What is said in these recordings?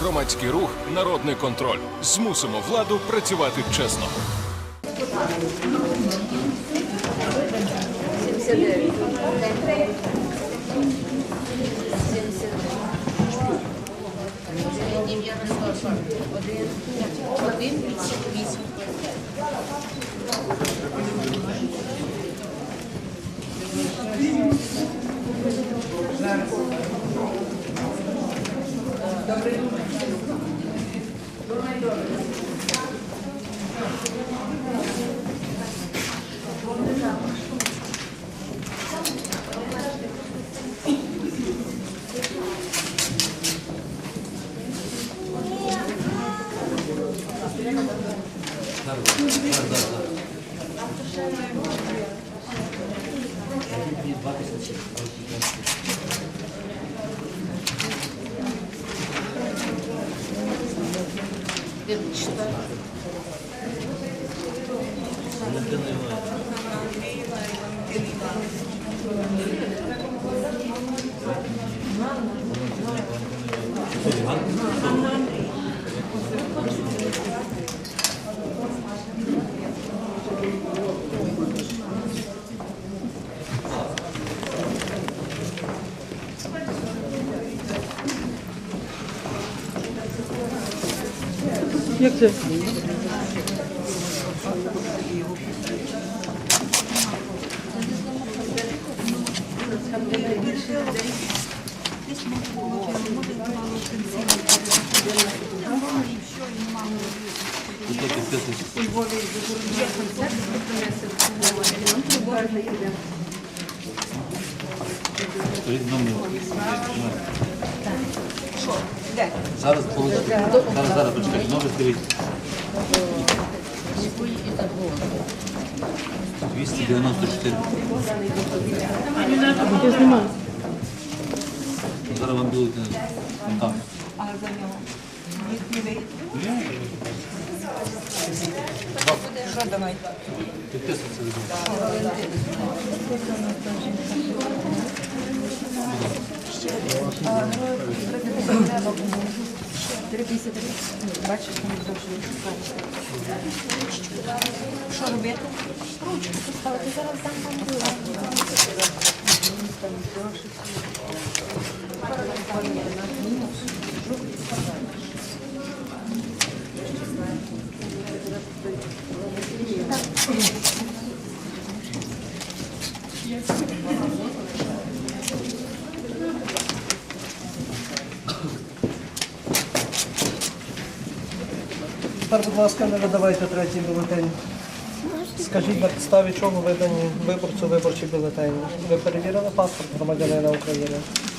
громадський рух Народний контроль. Змусимо владу працювати чесно. 79. Добрий день. Два тисячі. Верничество. Як це? Зараз получите. Зараз, зараз, почекайте, номер скажіть. 294. Я знімаю. Зараз вам будуть контакт. Підписуйтесь. Що робити? Ручку поставити, зараз дам вам Тепер, будь ласка, не видавайте третій бюлетень. Скажіть, на підставі чого видані виборцю виборчі бюлетені? Ви перевірили паспорт громадянина України?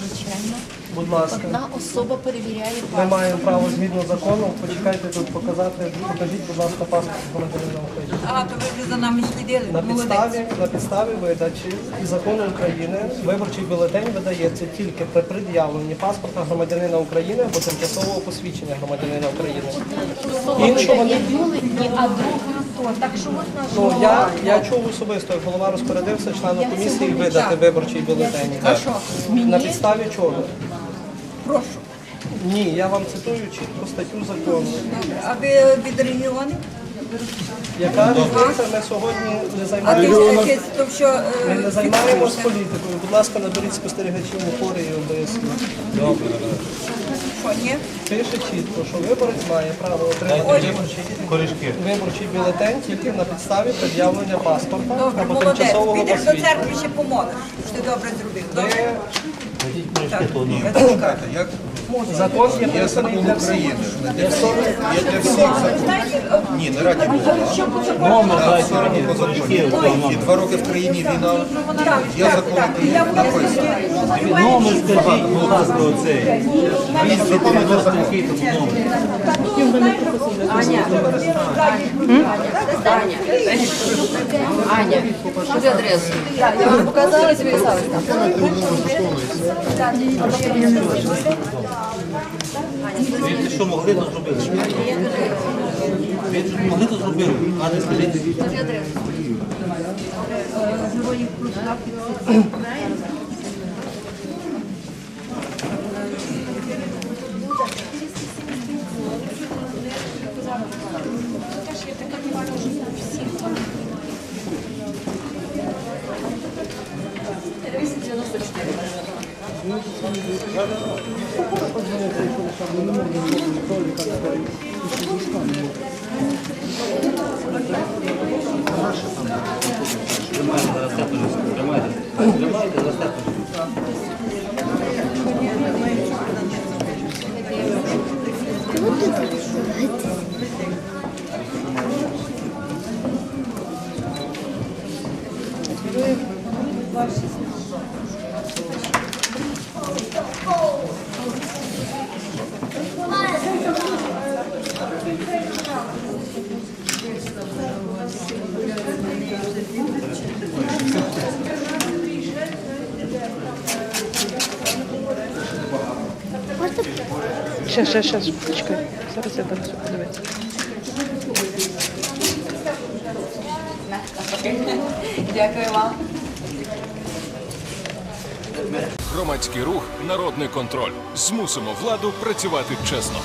Звичайно. Будь ласка. Одна особа перевіряє Ми маємо право згідно закону. Почекайте тут показати. Покажіть, будь ласка, паспорт громадянина України. А, то ви вже за нами слідили. На підставі, на підставі видачі і закону України виборчий бюлетень видається тільки при пред'явленні паспорта громадянина України або тимчасового посвідчення громадянина України. Не бюлетні, а друга. Так що можна Ну, я, я чув особисто, як голова розпорядився члену комісії видати виборчий бюлетень. А що? На підставі чого? Прошу. Ні, я вам цитую чітку статтю закону, А ви від регіону? Яка різниця, ми сьогодні не займаємося. що Ми е, не займаємось політикою. Будь ласка, наберіть спостерігачів у хорі і обов'язково. ні? Пише чітко, що виборець має право отримати виборчий, виборчий бюлетень тільки на підставі пред'явлення паспорта Добре, або молодець. тимчасового Підеш до церкви ще помолиш. що Ти добре зробив. Добре? Ви Так. Чекайте, як закон є писаний для всіх. Для є для всіх закон. Ні, не раді Бога. Все одно по закону. І два роки в країні війна. Є закон, який Я написаний. Номер скажіть, будь ласка, оцей. 293 номер. Аня, куди адресу? Я вам показала собі писали там. Що могли, то зробили. Ви що могли, то зробили. А не скажіть. Це Теж я так понимаю, що всіх 294. Тримайте, тримайте, тримайте, Ще, ще, ще, почекай. Зараз я дам подивитися. Дякую вам. Громадський рух Народний контроль. Змусимо владу працювати чесно.